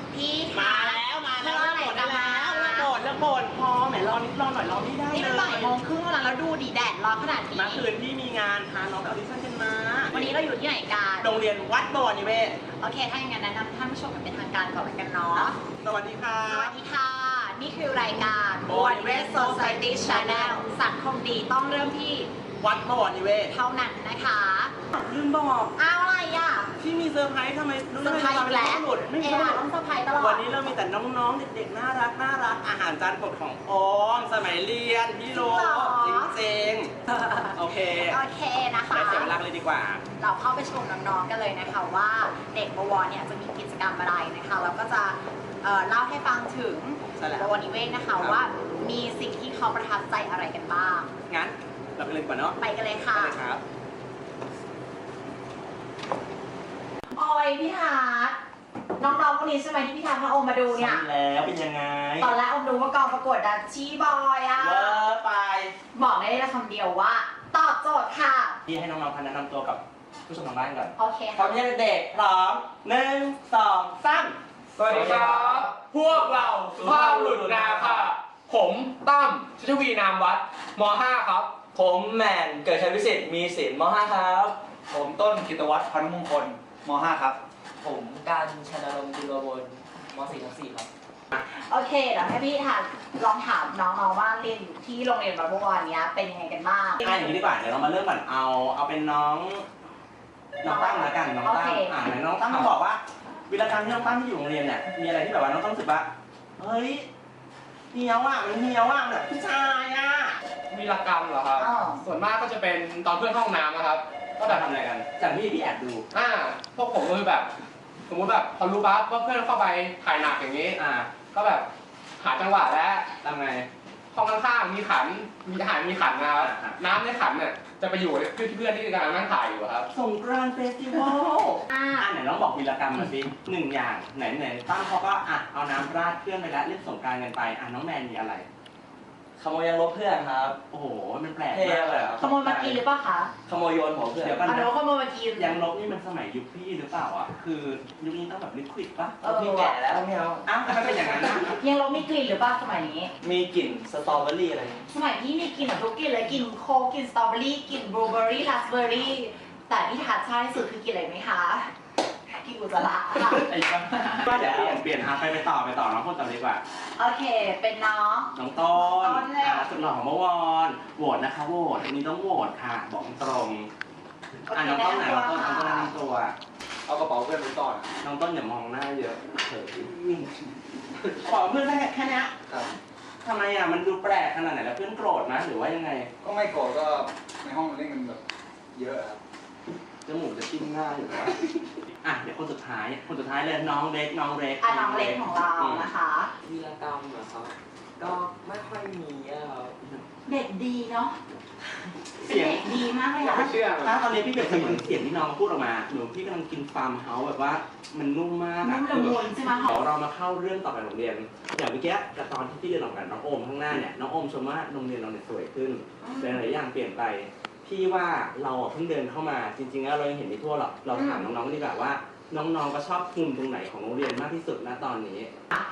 อนถามก่อนพี่คะมาแล้วมาแล้วเมื่อไหร่เลิกจะโกรธมาแล้วเลิกโกรธเลิกโกรธพอแหมรอนิดรอหน่อยรอไม่ได้นี่เลมันบ่ายยโมงครึ่งแล้วนะแล้วดูดิแดดร้อนขนาดนี้ เมื่อคืนที่มีงานพาน้องไปออดิชั่นกันมาวันนี้เราอยู่ที่ไหนกัน โรงเรียนวัดบวรนิเวศโอเค ถ้าอย่างนั้นแนะนำท่านผู้ชมกันเป็นทางการก่อนละกันเนาะ สวัสดีค่ะ สวัสดีค่ะ นี่คือรายการ Born Born Red Society Channel สังคมดีต้องเริ่มที่ วัดบวรนิเวศเท่านั้นนะคะ ลืมบอกอ้าวอะไรอะที่มีเซอร์ไพรส์ทำไมรู้เซอร์ไพรส์อีกแล้วหลุดไม่เอ๊ะใช่ต้องเซอร์ไพรส์ตลอดวันนี้เรามีแต่น้องๆ เด็กๆ น่ารักน่ารักอาหารจานโปรดของออมสมัยเรียนพี่โรจริงๆโอเคโอเคนะคะไม่เสียเวลาเลยดีกว่า เราเข้าไปชมน้องๆ กันเลยนะคะว่าเด็กบวรเนี่ยจะมีกิจกรรมอะไรนะคะแล้วก็จะเอ่อเล่าให้ฟังถึงใช่แล้วบวรนิเวศนะคะครับ ว่ามีสิ่งที่เขาประทับใจอะไรกันบ้าง งั้น เราไปเลยดีกว่าเนาะไปกันเลยไปค่ะเลยครับ ออยพี่ฮาร์ดน้องๆคนนี้ใช่ไหมที่พี่ทาพาโอมมาดูเนี่ย ใช่แล้วเป็นยังไงตอนแรกอมรู้ว่ากองประกวดดัชชี่บอยอะเวอร์ไปบอกได้เลยคำเดียวว่า ตอบโจทย์ค่ะ พี่ให้น้องๆพันแนะนำตัวกับผู้ชมทางบ้านก่อนโอเคพร้อค่ะมยังเด็กๆพร้อมหนึ่งสองสามสวัสดีครับ พวกเราสุภาพบุรุษนาค่ะ ผมตั้มชุชวีนามวัดม .5 ครับ ผมแมนเกิดชัยวิสิทธิ์มีศิลป์ม .5 ครับ ผมต้นกิตวัฒน์พันมงคลม .5 ครับ ผมการชนรงค์จุลวลม .4 ทับ4ครับ โอเคเดี๋ยวให้พี่ทานลองถามน้องๆว่าเรียนอยู่ที่โรงเรียนบัลบวรเนี้ยเป็นยังไงกันบ้าง อะอย่างนี้ดีกว่าเดี๋ยวเรามาเริ่มก่อนเอา เอาเป็นน้องน้องตั้มละกันน้องตั้โอมเค อ่าไหนน้องตั้มมาบอกว่าวิรกรรมที่น้องตั้มที่อยู่โรงเรียนเนี่ยมีอะไรที่แบบว่าน้องตั้มรู้สึกว่าเฮ้ยเฮียวอะมันเฮียวอะมันแบบผู้ชายอะ วีรกรรมเหรอครับ อ้าว ส่วนมากก็จะเป็นตอนเพื่อนเข้าห้องน้ำนะครับ ก็ก็แบแบบบทำอะไรกัน จากที่พี่แอบดู อ่า พวกผมก็คือแบบ สมมติแบบพอรู้ปั๊บว่าเพื่อนเข้าไปถ่ายหนักอย่างนี้ อ่าก็แบบหาจังหวะแล้วทำไง ห้องข้างๆมีขัน มีอาหารมีขันนะครับ อ่า น้ำในขันเนี่ยจะไปอยู่ที่เพื่อนที่กำลังนั่งถ่ายอยู่ครับ สงกรานต์เฟสติวัลอ่าอะไหนน้องบอกวีรกรรมมาสิหนึ่งอย่างไหนไหนตั้มเขาก็อะเอาน้ำราดเพื่อนไปแล้วเล่นสงกรารกันไปอะน้องแมนมีอะไร ขโมยยังลบเพื่อนครับ โอ้โห มันแปลกเท่มากเลยอะอะขโมยมากินหรือเปล่าคะขโมยโยนหัวเพื่อน เดี๋ยวก่อนอันนี้นะว่าขโมยมากิน ยังลบนี่มันสมัยยุคพี่หรือเปล่าอะ คือยุคนี้ต้องแบบลิควิดปะเออ พี่แก่แล้วไม่เอาอ้าวทำไมเป็นอย่างนั้นนะยังเรามีกลิ่นหรือเปล่าสมัยนี้ มีกลิ่นสตรอเบอรี่อะไร สมัยที่มีกลิ่นแบบทุกกลิ่นเลยกลิ่นโคกกลิ่นสตรอเบอรี่กลิ่นบลูเบอร์รี่ราสเบอร์รี่แต่ที่ทานชาติที่สุดคือกลิ่นอะไรไหมคะ กลิ่นอุจจาระค่ะ ไอ้บ้าก็เดี๋ยวเปลี่ยนเปลี่ยนอะไปไปต่อไปต่อน้องคนต่อเลยดีกว่า โอเค เป็นน้อง น้องต้นต้นเลย อ่าสุดหล่อของเมื่อวานโหวตนะคะโหวตอันนี้ต้องโหวตค่ะ บอกตรงโออะเคน้องต้นไหนน้องต้นน้องต้นค่ะแนะนำตัว เอากระเป๋าเพื่อนไปต่อน้องต้นอย่ามองหน้าเยอะเถอะขอเพื่อนแค่แค่เนี้ยครับ ทำไมอะมันดูแปลกขนาดไหนแล้วเพื่อนโกรธนะหรือว่ายังไงก็ไม่โกรธก็ในห้องเล่นกันแบบเยอะครับจมูกจะจิ้มหน้าอยู่แล้ว อะเดี๋ยวคนสุดท้ายคนสุดท้ายเลยน้องเล็กน้องเล็กอะน้องเล็กของเรานะคะ วีรกรรมเหรอครับก็ไม่ค่อยมีอะครับ เด็กดีเนาะเสียงเด็กดีมากเลยอย่าอะไปเชื่อถ้าตอนนี้พี่เปรียบเสมือนเสียงที่น้องพูดออกมาหนูพี่กำลังกินฟาร์มเฮาส์แบบว่ามันนุ่มมากนุ่อะ มละมุนใช่ไหมหอเดี๋ยมวเรามาเข้าเรื่องต่อไปของโรงเรียน อย่างเมื่อกี้กับตอนที่พี่เดินออกกันน้องโอมข้างหน้าเนี่ยน้องโอมชมว่าโรงเรียนเราเนี่ยสวยขึ้นหลายๆอย่างเปลี่ยนไป พี่ว่าเราอะเพิ่งเดินเข้ามาจริงๆแล้วเรายังเห็นไม่ทั่วหรอกเราถามน้องๆดีกว่าว่า น้องๆก็ชอบกลุ่มตรงไหนของโรงเรียนมากที่สุดณตอนนี้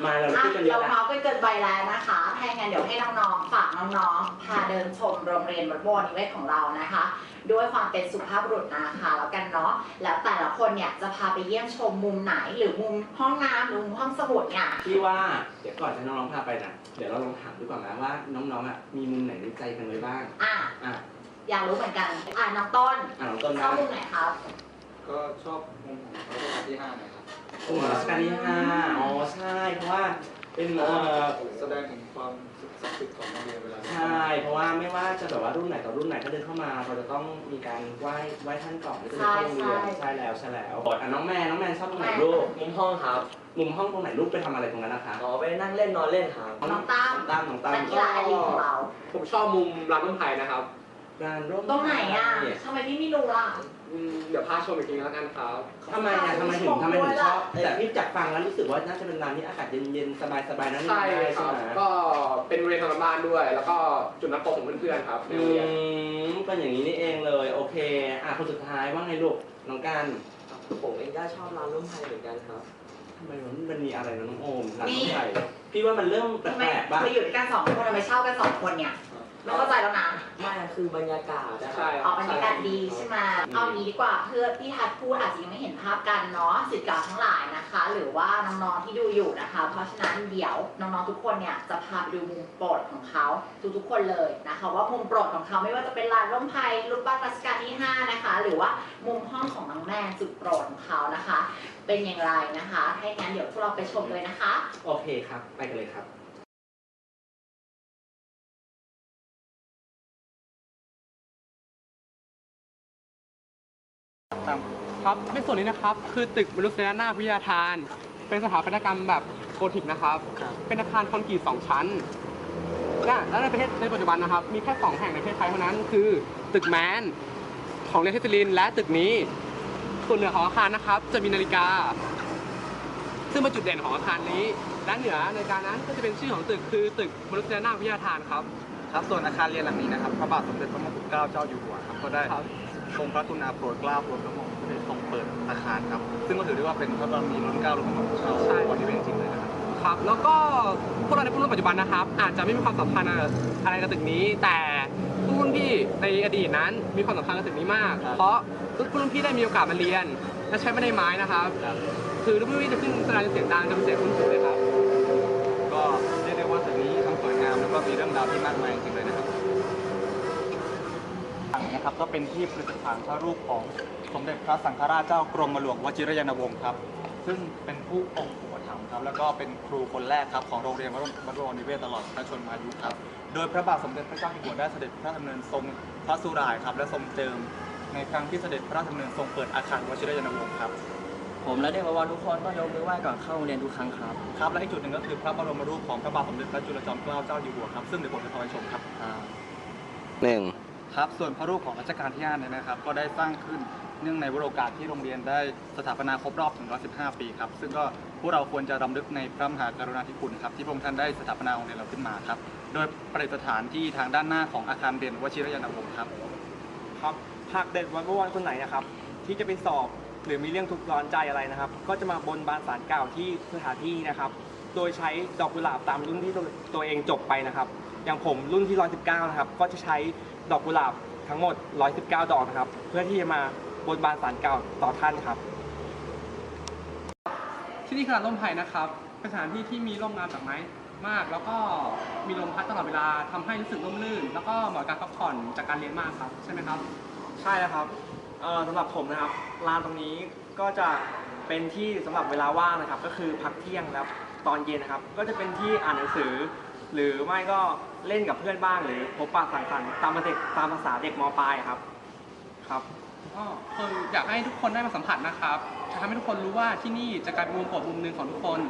มาเราอะพูดกันเยเราอะแล้ว เมาส์ไปเกินไปแล้วนะคะถ้าอย่างนั้นเดี๋ยวให้น้องๆ ฝากน้องๆ พาเดินชมโรงเรียนวัดบวรนิเวศของเรานะคะ ด้วยความเป็นสุภาพบุรุษนะคะแล้วกันเนาะ แล้วแต่ละคนเนี่ยจะพาไปเยี่ยมชมมุมไหนหรือมุมห้องน้ำหรือมุมห้องสมุดเนี่ยพี่ว่าเดี๋ยวก่อนจะน้องๆพาไปนะเดี๋ยวเราลองถามดีกว่าไหมว่าน้องๆอะมีมุมไหนในใจกันไว้บ้างอะ อะ อยากรู้เหมือนกัน อะน้องต้นอะน้องต้นชอบนะมุมไหนครับก็ชอบมุมของรัชกาลที่ห้าหน่อยครับโอ้รัชกาลที่ห้าอ๋อใช่เพราะว่าเป็นเอ่อแสดงถึงความศักดิ์สิทธิ์ของโรงเรียนเวลาใช่เพราะว่าไม่ว่าจะแบบว่ารุ่นไหนต่อรุ่นไหนก็เดินเข้ามาเราจะต้องมีการไหว้ไหว้ท่านก่อนที่จะเดินเข้าโรงเรียนใช่ใช่แล้วใช่แล้วอะน้องแม่น้องแม่ชอบตรงไหนลูกมุมห้องครับมุมห้องตรงไหนลูกไปทำอะไรตรงนั้นนะคะขอไปนั่งเล่นนอนเล่นครับ น้องตั้มน้องตั้มน้องตั้มนักกีฬาอายุของเราผมชอบมุมร้านต้นไผ่นะครับ งานร่วมตรงไหนอะทำไมพี่ไม่รู้ล่ะ อืมเดี๋ยวพาชมอีกทีแล้วกันครับทำไมอะทำไมถึงทำไมถึงชอบด้วยล่ะแต่พี่จากฟังแล้วรู้สึกว่าน่าจะเป็นร้านที่อากาศเย็นๆสบายๆนั่นใช่ได้คใช่รับ ไหมก็เป็นโรงเรียนทางบ้านด้วย แล้วก็จุดนัดพบของเพื่อนๆครับในอืโรงเรียนมกันอย่างนี้นี่เองเลย โอเค อะคนสุดท้ายว่าไงลูกน้องกันผมเองก็ชอบร้านร่มไทยเหมือนกันครับ ทำไมมันมันมีอะไรนะน้องโอมร้านน้องไทยพี่ว่ามันเริ่มแปทำไมลกๆป่ะไปอยู่ด้วยกันสองคนทำไมเช่ากันสองคนเนี่ย ไม่เข้าใจแล้วนะไม่คือบรรยากาศนะคใช่ รับอ๋อบรรยากาศดีใช่ไหมเอางี้ดีกว่าเพื่อที่ทัดพูดอาจจะยังไม่เห็นภาพกันเนาะสิทธิ์เก่าทั้งหลายนะคะ หรือว่าน้องๆที่ดูอยู่นะคะ เพราะฉะนั้นเดี๋ยวน้องๆทุกคนเนี่ยจะพาไปดูมุมโปรดของเขาทุกๆคนเลยนะคะ ว่ามุมโปรดของเขาไม่ว่าจะเป็นลานร่มไพรรูปปั้นรัชกาลที่5นะคะ หรือว่ามุมห้องของน้องแม่สุดโปรดของเขานะคะ เป็นอย่างไรนะคะถ้าอย่างนั้นเดี๋ยวพวกเราไปชมเลยนะคะ โอเคครับ ไปกันเลยครับ ครับในส่วนนี้นะครับ คือตึกมนุษยนาถวิทยาทาน เป็นสถาปัตยกรรมแบบโกธิกนะครับ เป็นอาคารคอนกรีตสองชั้นนะและในประเทศในปัจจุบันนะครับ มีแค่สองแห่งในประเทศไทยเท่านั้น คือตึกแมนของเรียนเทศลินและตึกนี้ ส่วนเหนือของอาคารนะครับ จะมีนาฬิกา ซึ่งเป็นจุดเด่นของอาคารนี้และเหนือนาฬิกานั้นก็จะเป็นชื่อของตึกคือตึกมนุษยนาถวิทยาทานครับ ครับส่วนอาคารเรียนหลังนี้นะครับพระบาทสมเด็จพระมงกุฎเกล้าเจ้าอยู่หัวครับก็ได้ครับ ทรงพระกรุณาโปรดเกล้าโปรดกระหม่อมได้ทรงเปิดอาคารครับ ซึ่งก็ถือได้ว่าเป็นพระบารมีล้นเกล้าล้นกระหม่อมของเราใช่บริเวณจริงเลยนะครับ ครับ แล้วก็พวกเราในผู้รุ่นปัจจุบันนะครับ อาจจะไม่มีความสัมพันธ์อะไรกับตึกนี้ แต่ผู้รุ่นพี่ในอดีตนั้น มีความสำคัญกับตึกนี้มาก ครับ เพราะผู้รุ่นพี่ได้มีโอกาสมาเรียน และใช้ไม่ได้ไม้นะครับคือรุ่นพี่จะขึ้นแสดงเสียงดังจนเสียงคุ้นหูเลยครับ ก็เรียกได้ว่าตึกนี้ทั้งสวยงามแล้วก็มีเรื่องราวที่มากมายจริงๆเลยนะครับ นะครับก็เป็นที่ประดิษฐานพระรูปของสมเด็จพระสังฆราชเจ้ากรมหลวงวชิรยานวงศ์ครับ ซึ่งเป็นผู้องค์อุปถัมภ์ครับ แล้วก็เป็นครูคนแรกครับของโรงเรียนวัดวัดบวรนิเวศตลอดพระชนมายุครับ โดยพระบาทสมเด็จพระเจ้าอยู่หัวได้เสด็จพระดำเนินทรงพระสุรายครับ และทรงเจิมในครั้งที่เสด็จพระราชดำเนินทรงเปิดอาคารวชิรยานวงศ์ครับผมและเด็กวทุกคนต้องยกมือไหว้ก่อนเข้าโรงเรียนทุกครั้งครับครับและอีกจุดหนึ่งก็คือพระบรมรูปของพระบาทสมเด็จพระจุลจอมเกล้าเจ้าอยู่หัวครับซึ่งเดี๋ยวผมจะพาไปชมครับหนึ่ง ครับ ส่วนพระรูปของรัชกาลที่5เนี่ยนะครับ ก็ได้สร้างขึ้นเนื่องในวโรกาสที่โรงเรียนได้สถาปนาครบรอบถึง115 ปีครับ ซึ่งก็พวกเราควรจะรำลึกในพระมหากรุณาธิคุณครับที่พระองค์ท่านได้สถาปนาโรงเรียนเราขึ้นมาครับ โดยประดิษฐานที่ทางด้านหน้าของอาคารเรียนวชิรยานวงศ์ครับครับหากเด็กวันวันคนไหนนะครับ ที่จะไปสอบหรือมีเรื่องทุกข์ร้อนใจอะไรนะครับ ก็จะมาบนบานสารกล่าวที่สถานที่นะครับ โดยใช้ดอกกุหลาบตามรุ่นที่ตัวตัวเองจบไปนะครับ อย่างผมรุ่นที่ 119 นะครับ ก็จะใช้ ดอกกุหลาบทั้งหมด 119 ดอกนะครับ เพื่อที่จะมาบนบานสารกล่าวต่อท่านครับ ที่นี่คือลานร่มไผ่นะครับเป็นสถานที่ที่มีร่มงามจากไม้มาก แล้วก็มีลมพัดตลอดเวลาทำให้รู้สึกร่มรื่น แล้วก็เหมาะกับการพักผ่อนจากการเรียนมากครับ ใช่ไหมครับ ใช่แล้วครับเอ่อสำหรับผมนะครับลานตรงนี้ก็จะเป็นที่สำหรับเวลาว่างนะครับ ก็คือพักเที่ยงแล้วตอนเย็นนะครับ ก็จะเป็นที่อ่านหนังสือ หรือไม่ก็เล่นกับเพื่อนบ้างหรือพบปะสังสรรค์ตามภาษาเด็กตามภาษาเด็กมปลายครับครับก็คืออยากให้ทุกคนได้มาสัมผัสนะครับจะทำให้ทุกคนรู้ว่าที่นี่จะกลายเป็นมุมโปรดมุมหนึ่งของทุกคน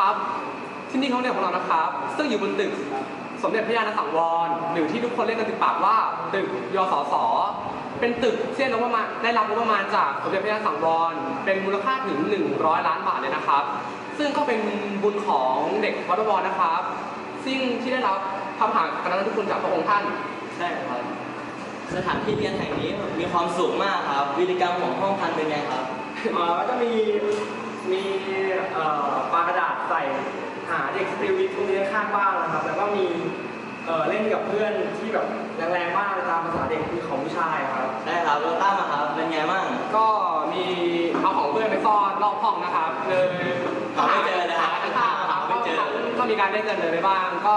ครับที่นี่เขาเรียนของเรานะครับ ซึ่งอยู่บนตึกสมเด็จพระยาณสังวรหรือที่ทุกคนเรียกกันติดปากว่าตึกยสสเป็นตึกที่ได้รับงบประมาณได้รับงบประมาณจากสมเด็จพระยาณสังวรเป็นมูลค่าถึง 100 ล้านบาทเลยนะครับ ซึ่งก็เป็นบุญของเด็กวัดบวรนะครับ ซึ่งที่ได้รับพระมหากรุณาธิคุณจากพระองค์ท่าน ใช่ครับ สถานที่เรียนแห่งนี้มีความสุขมากครับ วิธีกรรมของห้องพันเป็นไงครับเอ่อก็จะมีมีเอ่อปากระดาษใส่หาเด็กสติลวิทย์พวกนี้ข้างบ้านนะครับ แล้วก็มีเอ่อเล่นกับเพื่อนที่แบบแรงๆมากตามภาษาเด็กคือของผู้ชายครับ ได้ครับแล้วตั้มอะครับเป็นไงบ้างก็มีเอา ของเพื่อนไปซ่อนรอบห้องนะครับเลยหาไม่เจอเลยครับหาหาไม่เจอก็มีการได้เงินเลยไปบ้าง ก็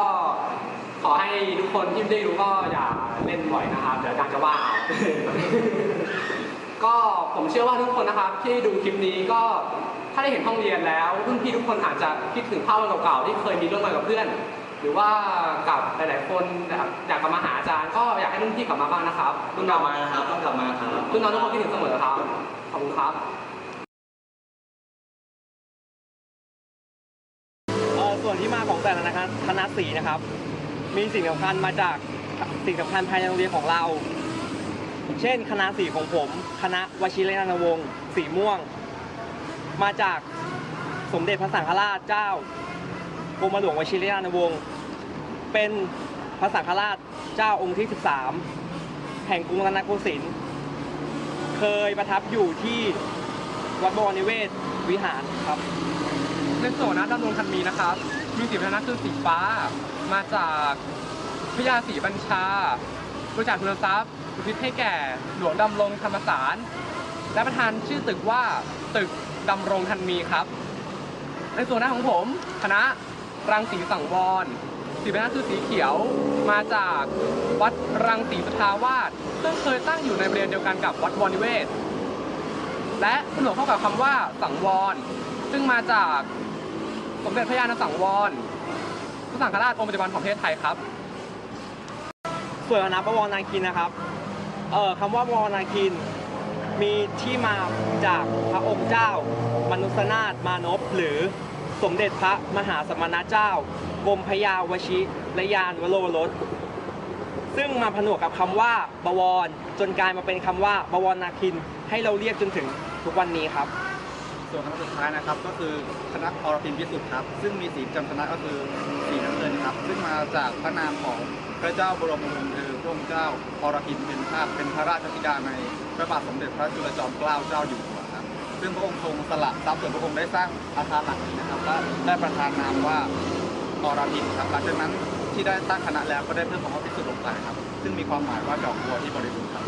ขอให้ทุกคนที่ได้รู้ก็อย่าเล่นบ่อยนะครับเดี๋ยวการจะว่าเอาก็ผมเชื่อว่าทุกคนนะครับที่ดูคลิปนี้ก็ถ้าได้เห็นห้องเรียนแล้วรุ่นพี่ทุกคนอาจจะคิดถึงภาพวันเก่าๆที่เคยมีร่วมกันกับเพื่อน หรือว่ากับหลายๆคนแบบอยากกลับมาหาอาจารย์ก็อยากให้รุ่นพี่กลับมาบ้างนะครับต้รุ่องนกลัน้บองมานะครับต้องกลับมาครับรุ่นน้องทุกคนคิดถึงเสมอครับขอบคุณครับ ส่วนที่มาของแต่ละนะครับคณะสีนะครับ มีสิ่งสำคัญมาจากสิ่งสำคัญภายในโรงเรียนของเรา เช่น คณะสีของผม คณะวชิรยานวงศ์สีม่วง มาจากสมเด็จพระสังฆราชเจ้ากรมหลวงวชิรยานวงศ์เป็นพระสังฆราชเจ้าองค์ที่ 13 แห่งกรุงรัตนโกสินทร์เคยประทับอยู่ที่วัดบวรนิเวศวิหารครับ ในส่วนนะดำรงคันมีนะครับมีสีพยัญชนะคือสีฟ้า มาจากพระยาศรีบัญชาบริจาคทุนทรัพย์อุทิศให้แก่หลวงดำรงธรรมสาร และประธานชื่อตึกว่าตึกดำรงทันมีครับ ในส่วนหน้าของผมคณะรังสีสังวรสีพยัญชนะคือสีเขียวมาจากวัดรังสีสทาวาสซึ่งเคยตั้งอยู่ในบริเวณเดียวกันกับวัดวรนิเวศ และผนวกเข้ากับคำว่าสังวร ซึ่งมาจาก สมเด็จพระยาณสังวรพระสังฆราชองค์ปัจจุบันของประเทศไทยครับ ส่วนคณะบวรนาคินนะครับ เอ่อคำว่าวรนาคิน มีที่มาจากพระองค์เจ้ามนุสนาถมานพหรือสมเด็จพระมหาสมณเจ้ากรมพยาวชิรยานวโรรสซึ่งมาผนวกกับคำว่าบวร จนกลายมาเป็นคำว่าบวรนาคิน ให้เราเรียกจนถึงทุกวันนี้ครับ ส่วนคณะสุดท้ายนะครับ ก็คือคณะอรพินพิสุทธิ์ครับ ซึ่งมีสีจำคณะก็คือสีน้ำเงินครับ ซึ่งมาจากพระนามของพระเจ้าบรมวงศ์คือพระองค์เจ้าอรพินเป็นภาพเป็นพระราชธิดาในพระบาทสมเด็จพระจุลจอมเกล้าเจ้าอยู่หัวครับ ซึ่งพระองค์ทรงสละทรัพย์ส่วนพระองค์ได้สร้างอาคารหลังนี้นะครับและได้ประทานนามว่าอรพินครับหลังจากนั้นที่ได้ตั้งคณะแล้วก็ได้เพิ่มคำว่าพิสุทธิ์ลงไปครับ ซึ่งมีความหมายว่าดอกบัวที่บริสุทธิ์ครับ